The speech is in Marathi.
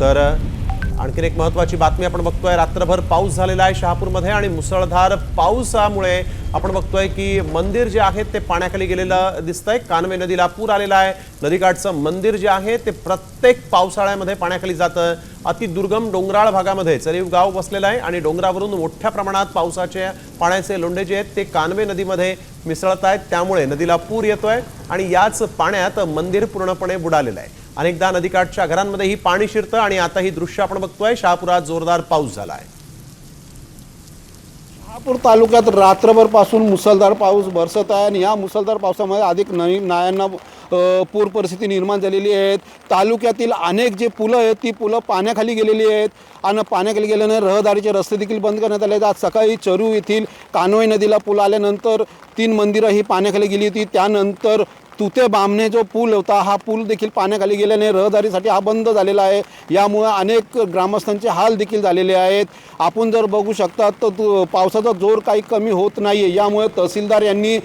तर आणखीन एक महत्त्वाची बातमी आपण बघतोय. रात्रभर पाऊस झालेला आहे शहापूरमध्ये आणि मुसळधार पावसामुळे आपण बघतोय की मंदिर जे आहे ते पाण्याखाली गेलेलं दिसतंय. कानवे नदीला पूर आलेला आहे. नदीकाठचं मंदिर जे आहे ते प्रत्येक पावसाळ्यामध्ये पाण्याखाली जातं. अति दुर्गम डोंगराळ भागामध्ये चरीव गाव वसलेलं आहे आणि डोंगरावरून मोठ्या प्रमाणात पावसाचे पाण्याचे लोंढे जे आहेत ते कानवे नदीमध्ये मिसळत आहेत. त्यामुळे नदीला पूर येतोय आणि याच पाण्यात मंदिर पूर्णपणे बुडालेलं आहे. अनेकदा नदीकाठच्या घरांमध्येही पाणी शिरतं आणि आता ही दृश्य आपण बघतोय. शहापुरात जोरदार पाऊस झाला आहे शहापूर तालुक्यात रात्रभरपासून मुसळधार पाऊस बरसत आहे आणि या मुसळधार पावसामध्ये अधिक नवीन नायांना पूर परिस्थिती निर्माण झालेली आहे तालुक्यातील अनेक जे पुलं आहेत ती पुलं पाण्याखाली गेलेली आहेत. आणि पाण्याखाली गेल्याने रहदारीचे रस्ते देखील बंद करण्यात आले आहेत. आज सकाळी चरू येथील कानोई नदीला पूल आल्यानंतर तीन मंदिरं ही पाण्याखाली गेली होती. त्यानंतर तुते बामणे जो पूल होता हा पूल देखील पाण्याखाली गेल्याने रहदारीसाठी हा बंद झालेला आहे. यामुळे अनेक ग्रामस्थांचे हाल देखील झालेले आहेत. आपण जर बघू शकता तर पावसाचा जोर काही कमी होत नाही आहे यामुळे तहसीलदार यांनी